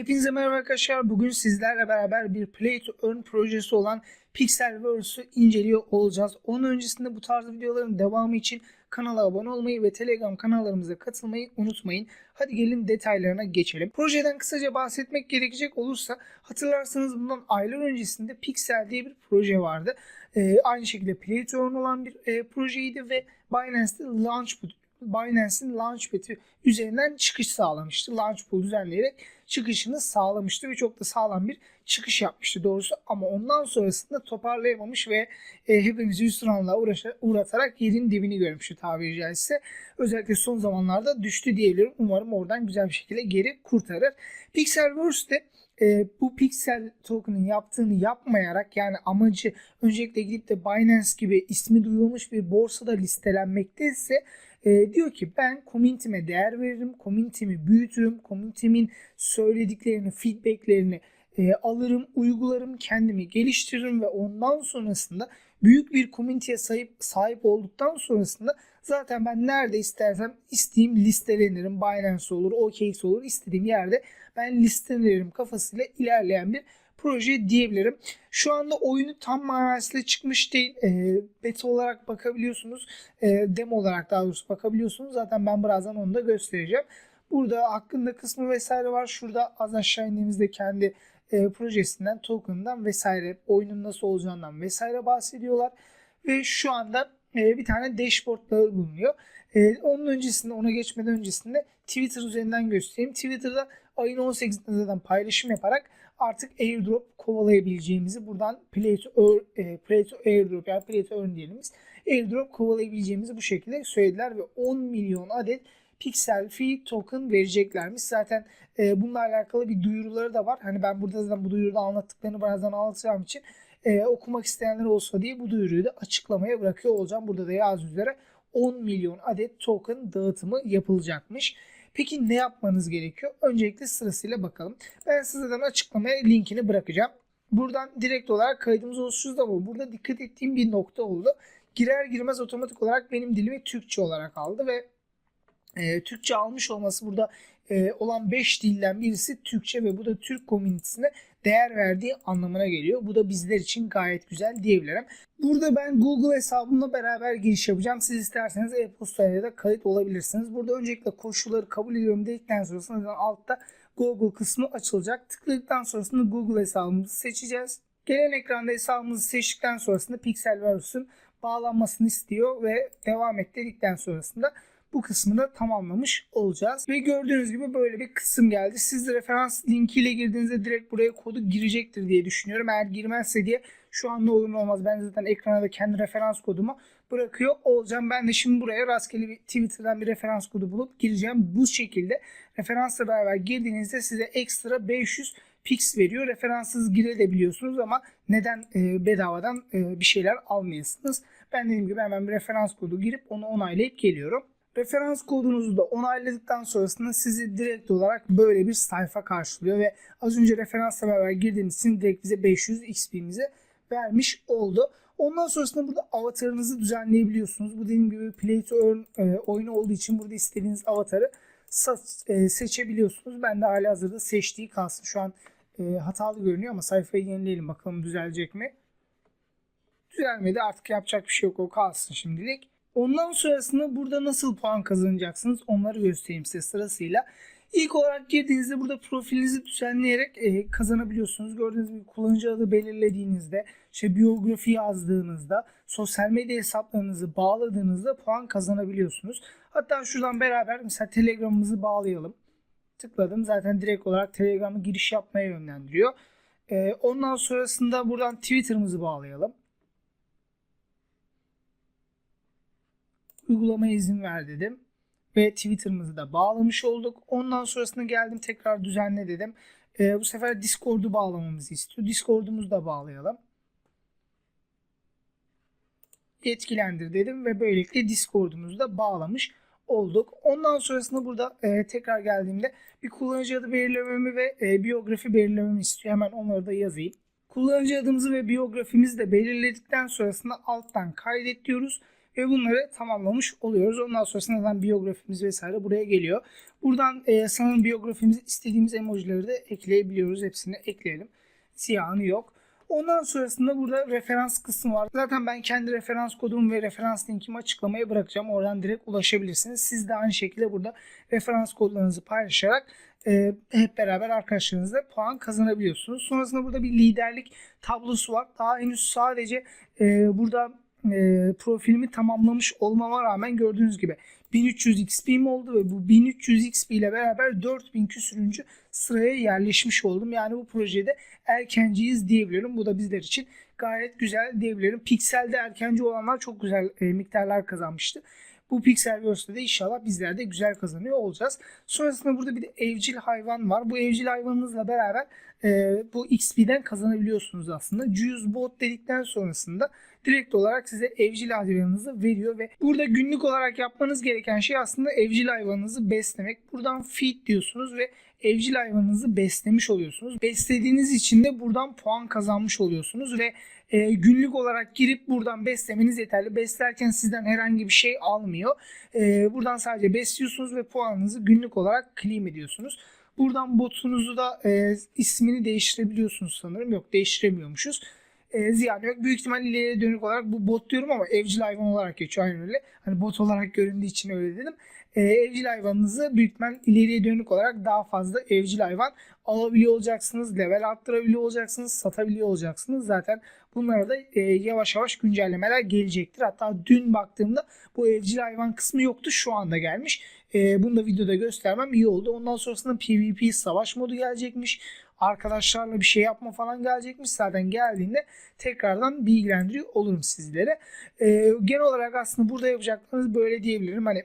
Hepinize merhaba arkadaşlar. Bugün sizlerle beraber bir Play to Earn projesi olan Pixelverse'ü inceliyor olacağız. Onun öncesinde bu tarz videoların devamı için kanala abone olmayı ve Telegram kanallarımıza katılmayı unutmayın. Hadi gelin detaylarına geçelim. Projeden kısaca bahsetmek gerekecek olursa hatırlarsanız bundan aylar öncesinde Pixel diye bir proje vardı. Ee, aynı şekilde Play to Earn olan bir e, projeydi ve Binance'de Launchpad Binance'in Launchpad'i üzerinden çıkış sağlamıştı. Launchpool düzenleyerek çıkışını sağlamıştı ve çok da sağlam bir çıkış yapmıştı doğrusu. Ama ondan sonrasında toparlayamamış ve e, hepimizi hüsranla uğratarak yerin dibini görmüştü tabiri caizse. Özellikle son zamanlarda düştü diyebilirim. Umarım oradan güzel bir şekilde geri kurtarır. Pixelverse'de e, bu Pixel token'ın yaptığını yapmayarak yani amacı öncelikle gidip de Binance gibi ismi duyulmuş bir borsada listelenmekte ise e, diyor ki ben community'me değer veririm, community'mi büyütürüm, community'min söylediklerini, feedbacklerini e, alırım, uygularım, kendimi geliştiririm ve ondan sonrasında büyük bir community'ye sahip, sahip olduktan sonrasında zaten ben nerede istersem istediğim listelenirim. Binance olur, OKX olur, istediğim yerde ben listelenirim kafasıyla ilerleyen bir proje diyebilirim. Şu anda oyunu tam manasıyla çıkmış değil. E, beta olarak bakabiliyorsunuz. E, demo olarak daha doğrusu bakabiliyorsunuz. Zaten ben birazdan onu da göstereceğim. Burada hakkında kısmı vesaire var. Şurada az aşağı indiğimizde kendi e, projesinden, token'dan vesaire, oyunun nasıl olacağından vesaire bahsediyorlar. Ve şu anda e, bir tane dashboardları bulunuyor. E, onun öncesinde, ona geçmeden öncesinde Twitter üzerinden göstereyim. Twitter'da ayın 18'inde zaten paylaşım yaparak artık airdrop kovalayabileceğimizi buradan play to, earn, e, play to airdrop yani play to earn diyelim. Airdrop kovalayabileceğimizi bu şekilde söylediler ve 10 milyon adet Pixel Fee token vereceklermiş. Zaten e, bununla alakalı bir duyuruları da var. Hani ben burada zaten bu duyuruda anlattıklarını birazdan anlatacağım için e, okumak isteyenler olsa diye bu duyuruyu da açıklamaya bırakıyor olacağım. Burada da yaz üzere 10 milyon adet token dağıtımı yapılacakmış. Peki ne yapmanız gerekiyor? Öncelikle sırasıyla bakalım. Ben sizden açıklamaya linkini bırakacağım. Buradan direkt olarak kaydımız oluşturacağız ama burada dikkat ettiğim bir nokta oldu. Girer girmez otomatik olarak benim dilimi Türkçe olarak aldı ve e, Türkçe almış olması burada e, olan 5 dilden birisi Türkçe ve bu da Türk komünitesine değer verdiği anlamına geliyor. Bu da bizler için gayet güzel diyebilirim. Burada ben Google hesabımla beraber giriş yapacağım. Siz isterseniz e-postaya da kayıt olabilirsiniz. Burada öncelikle koşulları kabul ediyorum dedikten sonrasında altta Google kısmı açılacak. Tıkladıktan sonrasında Google hesabımızı seçeceğiz. Gelen ekranda hesabımızı seçtikten sonrasında Pixelverse'ün bağlanmasını istiyor ve devam et dedikten sonrasında bu kısmını tamamlamış olacağız. Ve gördüğünüz gibi böyle bir kısım geldi. Siz de referans linkiyle girdiğinizde direkt buraya kodu girecektir diye düşünüyorum. Eğer girmezse diye şu an ne olur ne olmaz. Ben zaten ekrana da kendi referans kodumu bırakıyor olacağım. Ben de şimdi buraya rastgele bir Twitter'dan bir referans kodu bulup gireceğim. Bu şekilde referansla beraber girdiğinizde size ekstra 500 pix veriyor. Referanssız girebiliyorsunuz ama neden e, bedavadan e, bir şeyler almayasınız? Ben dediğim gibi hemen bir referans kodu girip onu onaylayıp geliyorum. Referans kodunuzu da onayladıktan sonrasında sizi direkt olarak böyle bir sayfa karşılıyor ve az önce referansla beraber girdiğimiz için direkt bize 500 XP'mizi vermiş oldu. Ondan sonrasında burada avatarınızı düzenleyebiliyorsunuz. Bu dediğim gibi Play to Earn e, oyunu olduğu için burada istediğiniz avatarı e, seçebiliyorsunuz. Ben de hali hazırda seçtiği kalsın. Şu an e, hatalı görünüyor ama sayfayı yenileyelim bakalım düzelecek mi? Düzelmedi artık yapacak bir şey yok o kalsın şimdilik. Ondan sonrasında burada nasıl puan kazanacaksınız onları göstereyim size sırasıyla. İlk olarak girdiğinizde burada profilinizi düzenleyerek e, kazanabiliyorsunuz. Gördüğünüz gibi kullanıcı adı belirlediğinizde, işte biyografi yazdığınızda, sosyal medya hesaplarınızı bağladığınızda puan kazanabiliyorsunuz. Hatta şuradan beraber mesela Telegram'ımızı bağlayalım. Tıkladım. Zaten direkt olarak Telegram'a giriş yapmaya yönlendiriyor. E, ondan sonrasında buradan Twitter'ımızı bağlayalım. Uygulamaya izin ver dedim. Ve Twitter'ımızı da bağlamış olduk. Ondan sonrasında geldim tekrar düzenle dedim. Ee, bu sefer Discord'u bağlamamızı istiyor. Discord'umuzu da bağlayalım. Yetkilendir dedim ve böylelikle Discord'umuzu da bağlamış olduk. Ondan sonrasında burada e, tekrar geldiğimde bir kullanıcı adı belirlememi ve e, biyografi belirlememi istiyor. Hemen onları da yazayım. Kullanıcı adımızı ve biyografimizi de belirledikten sonrasında alttan kaydet diyoruz ve bunları tamamlamış oluyoruz. Ondan sonrasında zaten biyografimiz vesaire buraya geliyor. Buradan e, sanırım biyografimizi istediğimiz emojileri de ekleyebiliyoruz. Hepsini ekleyelim. Siyahını yok. Ondan sonrasında burada referans kısmı var. Zaten ben kendi referans kodumu ve referans linkimi açıklamaya bırakacağım. Oradan direkt ulaşabilirsiniz. Siz de aynı şekilde burada referans kodlarınızı paylaşarak e, hep beraber arkadaşlarınızla puan kazanabiliyorsunuz. Sonrasında burada bir liderlik tablosu var. Daha henüz sadece e, burada e, profilimi tamamlamış olmama rağmen gördüğünüz gibi 1300 XP'm oldu ve bu 1300 XP ile beraber 4000 küsürüncü sıraya yerleşmiş oldum. Yani bu projede erkenciyiz diyebilirim. Bu da bizler için gayet güzel diyebilirim. Pixel'de erkenci olanlar çok güzel e, miktarlar kazanmıştı. Bu Pixelverse'de de inşallah bizler de güzel kazanıyor olacağız. Sonrasında burada bir de evcil hayvan var. Bu evcil hayvanınızla beraber e, bu XP'den kazanabiliyorsunuz aslında. Juice Bot dedikten sonrasında direkt olarak size evcil hayvanınızı veriyor ve burada günlük olarak yapmanız gereken şey aslında evcil hayvanınızı beslemek. Buradan feed diyorsunuz ve evcil hayvanınızı beslemiş oluyorsunuz. Beslediğiniz için de buradan puan kazanmış oluyorsunuz ve e, günlük olarak girip buradan beslemeniz yeterli. Beslerken sizden herhangi bir şey almıyor. E, buradan sadece besliyorsunuz ve puanınızı günlük olarak claim ediyorsunuz. Buradan botunuzu da e, ismini değiştirebiliyorsunuz sanırım. Yok değiştiremiyormuşuz. E, ziyan yok. Büyük ihtimal ileriye dönük olarak bu bot diyorum ama evcil hayvan olarak geçiyor aynen öyle. Hani bot olarak göründüğü için öyle dedim. E, evcil hayvanınızı büyük ihtimal ileriye dönük olarak daha fazla evcil hayvan alabiliyor olacaksınız. Level arttırabiliyor olacaksınız. Satabiliyor olacaksınız. Zaten bunlara da e, yavaş yavaş güncellemeler gelecektir. Hatta dün baktığımda bu evcil hayvan kısmı yoktu. Şu anda gelmiş. E, bunu da videoda göstermem iyi oldu. Ondan sonrasında PvP savaş modu gelecekmiş. Arkadaşlarla bir şey yapma falan gelecekmiş. Zaten geldiğinde tekrardan bilgilendiriyor olurum sizlere. E, genel olarak aslında burada yapacaklarınız böyle diyebilirim. Hani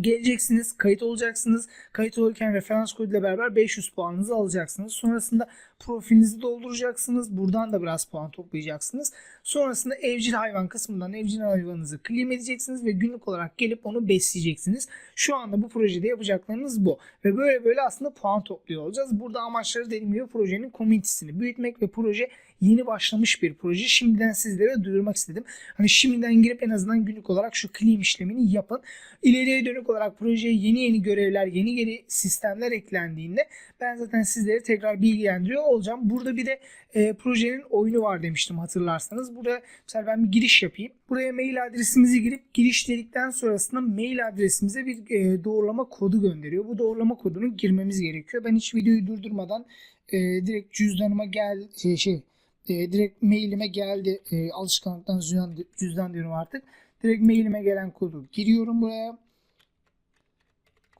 geleceksiniz, kayıt olacaksınız. Kayıt olurken referans koduyla beraber 500 puanınızı alacaksınız. Sonrasında profilinizi dolduracaksınız. Buradan da biraz puan toplayacaksınız. Sonrasında evcil hayvan kısmından evcil hayvanınızı claim edeceksiniz ve günlük olarak gelip onu besleyeceksiniz. Şu anda bu projede yapacaklarınız bu. Ve böyle böyle aslında puan topluyor olacağız. Burada amaçları dediğim gibi projenin komünitesini büyütmek ve proje yeni başlamış bir proje. Şimdiden sizlere duyurmak istedim. Hani şimdiden girip en azından günlük olarak şu claim işlemini yapın. İleriye dönük olarak projeye yeni yeni görevler, yeni yeni sistemler eklendiğinde ben zaten sizleri tekrar bilgilendiriyor olacağım. Burada bir de e, projenin oyunu var demiştim hatırlarsanız. Burada mesela ben bir giriş yapayım. Buraya mail adresimizi girip giriş dedikten sonrasında mail adresimize bir e, doğrulama kodu gönderiyor. Bu doğrulama kodunu girmemiz gerekiyor. Ben hiç videoyu durdurmadan e, direkt cüzdanıma gel şey, şey e, direkt mailime geldi. E, alışkanlıktan cüzdan, cüzdan diyorum artık. Direkt mailime gelen kodu giriyorum buraya.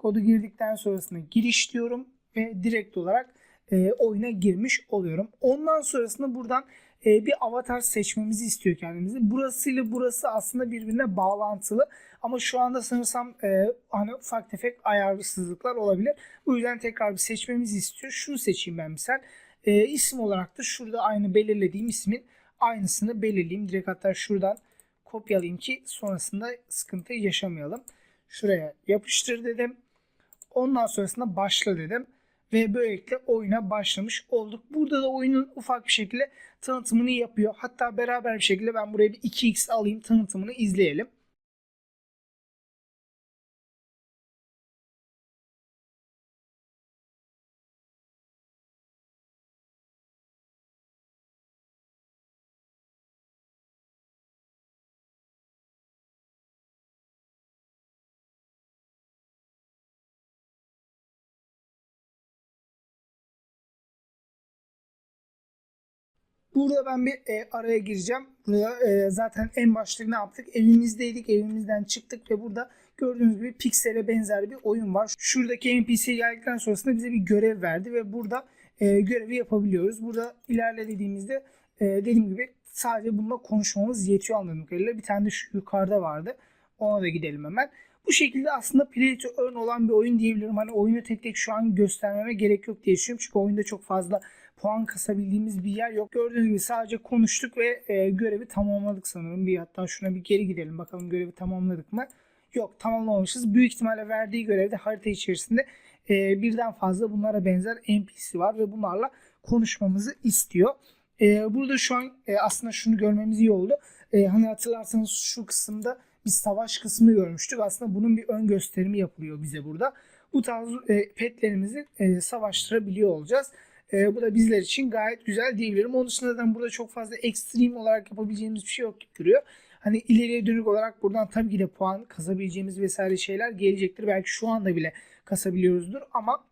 Kodu girdikten sonrasında giriş diyorum ve direkt olarak e, oyuna girmiş oluyorum. Ondan sonrasında buradan e, bir avatar seçmemizi istiyor kendimizi. Burası ile burası aslında birbirine bağlantılı ama şu anda sanırsam e, hani ufak tefek ayarsızlıklar olabilir. Bu yüzden tekrar bir seçmemizi istiyor. Şunu seçeyim ben misal. E, isim olarak da şurada aynı belirlediğim ismin aynısını belirleyeyim. Direkt hatta şuradan kopyalayayım ki sonrasında sıkıntı yaşamayalım. Şuraya yapıştır dedim. Ondan sonrasında başla dedim. Ve böylelikle oyuna başlamış olduk. Burada da oyunun ufak bir şekilde tanıtımını yapıyor. Hatta beraber bir şekilde ben buraya bir 2x alayım tanıtımını izleyelim. Burada ben bir e, araya gireceğim. Burada e, zaten en başta ne yaptık? Evimizdeydik, evimizden çıktık ve burada gördüğünüz gibi Pixel'e benzer bir oyun var. Şuradaki NPC geldikten sonrasında bize bir görev verdi ve burada e, görevi yapabiliyoruz. Burada ilerle dediğimizde e, dediğim gibi sadece bununla konuşmamız yetiyor anladığım kadarıyla. Bir tane de şu yukarıda vardı. Ona da gidelim hemen. Bu şekilde aslında play to earn olan bir oyun diyebilirim. Hani oyunu tek tek şu an göstermeme gerek yok diye düşünüyorum. Çünkü oyunda çok fazla puan kasabildiğimiz bir yer yok. Gördüğünüz gibi sadece konuştuk ve e, görevi tamamladık sanırım. Bir hatta şuna bir geri gidelim bakalım görevi tamamladık mı? Yok tamamlamamışız. Büyük ihtimalle verdiği görevde harita içerisinde e, birden fazla bunlara benzer NPC var ve bunlarla konuşmamızı istiyor. Ee, burada şu an e, aslında şunu görmemiz iyi oldu. Ee, hani hatırlarsanız şu kısımda bir savaş kısmı görmüştük. Aslında bunun bir ön gösterimi yapılıyor bize burada. Bu tarz e, petlerimizi e, savaştırabiliyor olacağız. E, bu da bizler için gayet güzel diyebilirim. Onun dışında zaten burada çok fazla ekstrem olarak yapabileceğimiz bir şey yok gibi duruyor. Hani ileriye dönük olarak buradan tabii ki de puan kasabileceğimiz vesaire şeyler gelecektir. Belki şu anda bile kasabiliyoruzdur ama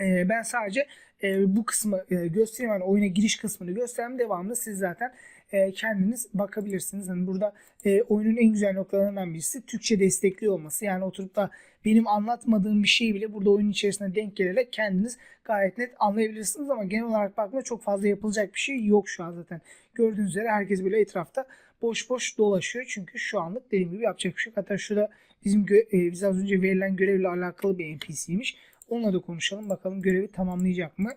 e, ben sadece e, bu kısmı e, göstereyim. Yani oyuna giriş kısmını göstereyim. Devamlı siz zaten e, kendiniz bakabilirsiniz. Hani burada e, oyunun en güzel noktalarından birisi Türkçe destekli olması. Yani oturup da benim anlatmadığım bir şeyi bile burada oyun içerisinde denk gelerek kendiniz gayet net anlayabilirsiniz ama genel olarak baktığımda çok fazla yapılacak bir şey yok şu an zaten. Gördüğünüz üzere herkes böyle etrafta boş boş dolaşıyor. Çünkü şu anlık dediğim gibi yapacak bir şey yok. Hatta şurada bizim e, bize az önce verilen görevle alakalı bir NPC'ymiş. Onunla da konuşalım. Bakalım görevi tamamlayacak mı?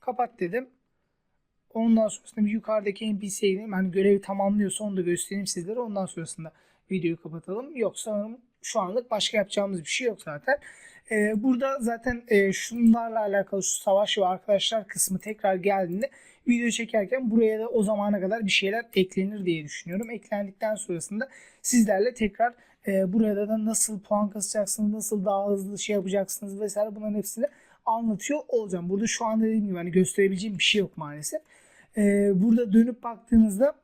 Kapat dedim. Ondan sonrasında bir yukarıdaki NPC'ye gidelim. Hani görevi tamamlıyorsa onu da göstereyim sizlere. Ondan sonrasında videoyu kapatalım. Yok sanırım şu anlık başka yapacağımız bir şey yok zaten. Ee, burada zaten e, şunlarla alakalı şu savaş ve arkadaşlar kısmı tekrar geldiğinde video çekerken buraya da o zamana kadar bir şeyler eklenir diye düşünüyorum. Eklendikten sonrasında sizlerle tekrar e, burada da nasıl puan kasacaksınız, nasıl daha hızlı şey yapacaksınız vesaire bunların hepsini anlatıyor olacağım. Burada şu anda dediğim gibi hani gösterebileceğim bir şey yok maalesef. Ee, burada dönüp baktığınızda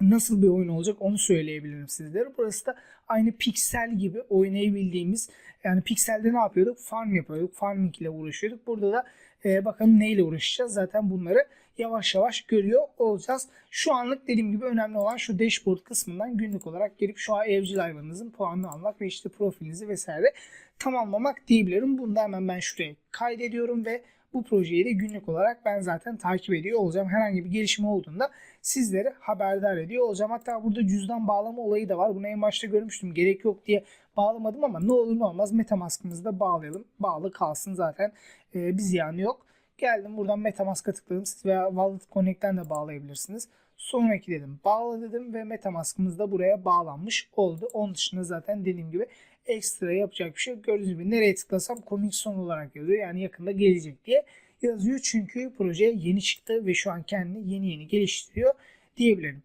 nasıl bir oyun olacak onu söyleyebilirim sizlere. Burası da aynı Pixel gibi oynayabildiğimiz yani Pixel'de ne yapıyorduk? Farm yapıyorduk. Farming ile uğraşıyorduk. Burada da e, bakalım neyle uğraşacağız. Zaten bunları yavaş yavaş görüyor olacağız. Şu anlık dediğim gibi önemli olan şu dashboard kısmından günlük olarak gelip şu an evcil hayvanınızın puanını almak ve işte profilinizi vesaire tamamlamak diyebilirim. Bunu da hemen ben şuraya kaydediyorum ve bu projeyi de günlük olarak ben zaten takip ediyor olacağım. Herhangi bir gelişme olduğunda sizleri haberdar ediyor olacağım. Hatta burada cüzdan bağlama olayı da var. Bunu en başta görmüştüm. Gerek yok diye bağlamadım ama ne olur ne olmaz Metamask'ımızı da bağlayalım. Bağlı kalsın zaten. Ee, bir ziyanı yok. Geldim buradan Metamask'a tıkladım. Siz veya Wallet Connect'ten de bağlayabilirsiniz. Sonraki dedim bağla dedim ve Metamask'ımız da buraya bağlanmış oldu. Onun dışında zaten dediğim gibi ekstra yapacak bir şey yok. Gördüğünüz gibi nereye tıklasam komik son olarak yazıyor. Yani yakında gelecek diye yazıyor. Çünkü proje yeni çıktı ve şu an kendini yeni yeni geliştiriyor diyebilirim.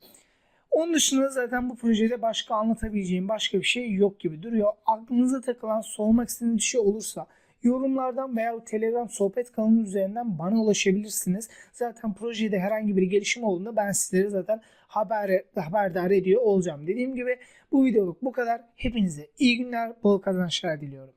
Onun dışında zaten bu projede başka anlatabileceğim başka bir şey yok gibi duruyor. Aklınıza takılan, sormak istediğiniz bir şey olursa yorumlardan veya Telegram sohbet kanalı üzerinden bana ulaşabilirsiniz. Zaten projede herhangi bir gelişim olduğunda ben sizleri zaten haber, haberdar ediyor olacağım. Dediğim gibi bu videoluk bu kadar. Hepinize iyi günler, bol kazançlar diliyorum.